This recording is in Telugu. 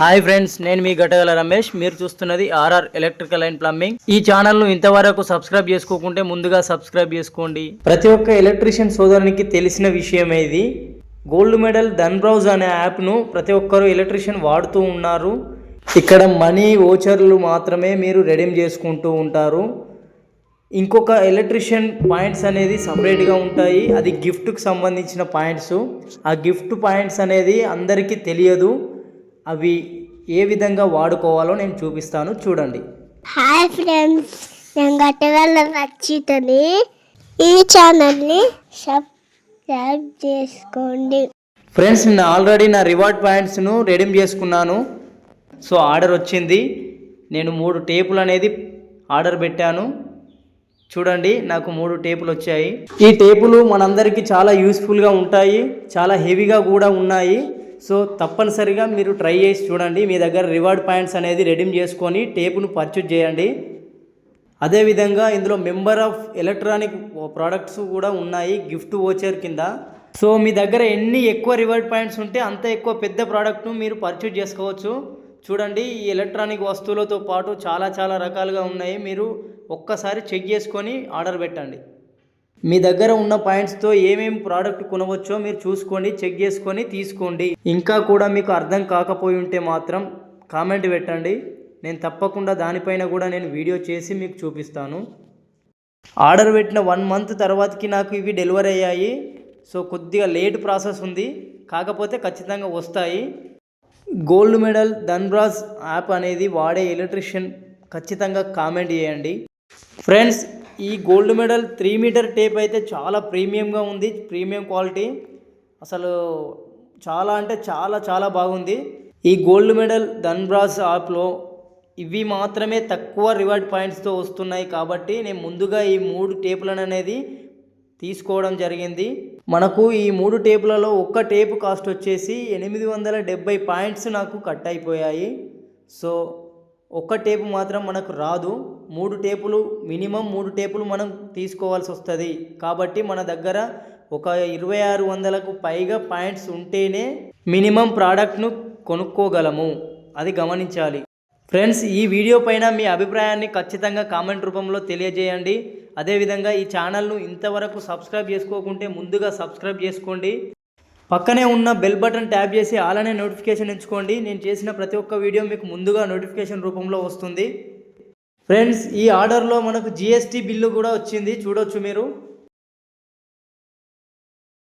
హాయ్ ఫ్రెండ్స్ నేను మీ గటగల రమేష్. మీరు చూస్తున్నది ఆర్ఆర్ ఎలక్ట్రికల్ అండ్ ప్లంబింగ్. ఈ ఛానల్ను ఇంతవరకు సబ్స్క్రైబ్ చేసుకోకుంటే ముందుగా సబ్స్క్రైబ్ చేసుకోండి. ప్రతి ఒక్క ఎలక్ట్రీషియన్ సోదరునికి తెలిసిన విషయమే ఇది. గోల్డ్ మెడల్ ధన్ బ్రౌజ్ అనే యాప్ను ప్రతి ఒక్కరు ఎలక్ట్రీషియన్ వాడుతూ ఉన్నారు. ఇక్కడ మనీ ఓచర్లు మాత్రమే మీరు రెడీమ్ చేసుకుంటూ ఉంటారు. ఇంకొక ఎలక్ట్రిషియన్ పాయింట్స్ అనేది సపరేట్గా ఉంటాయి. అది గిఫ్ట్కి సంబంధించిన పాయింట్స్. ఆ గిఫ్ట్ పాయింట్స్ అనేది అందరికీ తెలియదు. అవి ఏ విధంగా వాడుకోవాలో నేను చూపిస్తాను చూడండి. హాయ్ ఫ్రెండ్స్ నేను గట్టగల రచితని ఈ ఛానల్ని సబ్స్క్రైబ్ చేసుకోండి. ఫ్రెండ్స్ నేను ఆల్రెడీ నా రివార్డ్ పాయింట్స్ను రెడీమ్ చేసుకున్నాను. సో ఆర్డర్ వచ్చింది. నేను మూడు టేపులు అనేది ఆర్డర్ పెట్టాను. చూడండి నాకు మూడు టేపులు వచ్చాయి. ఈ టేపులు మనందరికీ చాలా యూస్ఫుల్గా ఉంటాయి చాలా హెవీగా కూడా ఉన్నాయి. సో తప్పనిసరిగా మీరు ట్రై చేసి చూడండి. మీ దగ్గర రివార్డ్ పాయింట్స్ అనేది రెడీమ్ చేసుకొని టేపును పర్చేజ్ చేయండి. అదేవిధంగా ఇందులో మెంబర్ ఆఫ్ ఎలక్ట్రానిక్ ప్రోడక్ట్స్ కూడా ఉన్నాయి గిఫ్ట్ ఓచర్ కింద. సో మీ దగ్గర ఎన్ని ఎక్కువ రివార్డ్ పాయింట్స్ ఉంటే అంత ఎక్కువ పెద్ద ప్రోడక్ట్ను మీరు పర్చేజ్ చేసుకోవచ్చు. చూడండి ఈ ఎలక్ట్రానిక్ వస్తువులతో పాటు చాలా చాలా రకాలుగా ఉన్నాయి. మీరు ఒక్కసారి చెక్ చేసుకొని ఆర్డర్ పెట్టండి. మీ దగ్గర ఉన్న పాయింట్స్తో ఏమేమి ప్రోడక్ట్ కొనవచ్చో మీరు చూసుకోండి చెక్ చేసుకొని తీసుకోండి. ఇంకా కూడా మీకు అర్థం కాకపోయి ఉంటే మాత్రం కామెంట్ పెట్టండి. నేను తప్పకుండా దానిపైన కూడా నేను వీడియో చేసి మీకు చూపిస్తాను. ఆర్డర్ పెట్టిన వన్ మంత్ తర్వాతకి నాకు ఇవి డెలివరీ అయ్యాయి. సో కొద్దిగా లేట్ ప్రాసెస్ ఉంది. కాకపోతే ఖచ్చితంగా వస్తాయి. గోల్డ్ మెడల్ ధన్రాజ్ యాప్ అనేది వాడే ఎలక్ట్రిషియన్ ఖచ్చితంగా కామెంట్ చేయండి. ఫ్రెండ్స్ ఈ gold medal three metre tape అయితే చాలా ప్రీమియంగా ఉంది ప్రీమియం క్వాలిటీ. అసలు చాలా అంటే చాలా చాలా బాగుంది. ఈ గోల్డ్ మెడల్ ధన్బ్రాస్ యాప్లో ఇవి మాత్రమే తక్కువ రివార్డ్ పాయింట్స్తో వస్తున్నాయి కాబట్టి నేను ముందుగా ఈ మూడు టేపులను అనేది తీసుకోవడం జరిగింది. మనకు ఈ మూడు టేపులలో ఒక్క టేపు కాస్ట్ వచ్చేసి ఎనిమిది వందల డెబ్బై పాయింట్స్ నాకు కట్ అయిపోయాయి. సో ఒక్క టేపు మాత్రం మనకు రాదు. మూడు టేపులు మినిమం మూడు టేపులు మనం తీసుకోవాల్సి వస్తుంది. కాబట్టి మన దగ్గర ఒక ఇరవై ఆరు వందలకు పైగా పాయింట్స్ ఉంటేనే మినిమం ప్రోడక్ట్ను కొనుక్కోగలము. అది గమనించాలి. ఫ్రెండ్స్ ఈ వీడియో పైన మీ అభిప్రాయాన్ని ఖచ్చితంగా కామెంట్ రూపంలో తెలియజేయండి. అదేవిధంగా ఈ ఛానల్ను ఇంతవరకు సబ్స్క్రైబ్ చేసుకోకుంటే ముందుగా సబ్స్క్రైబ్ చేసుకోండి. పక్కనే ఉన్న బెల్ బటన్ ట్యాప్ చేసి అలానే నోటిఫికేషన్ ఎంచుకోండి. నేను చేసిన ప్రతి ఒక్క వీడియో మీకు ముందుగా నోటిఫికేషన్ రూపంలో వస్తుంది. ఫ్రెండ్స్ ఈ ఆర్డర్లో మనకు జిఎస్టీ బిల్లు కూడా వచ్చింది. చూడొచ్చు మీరు.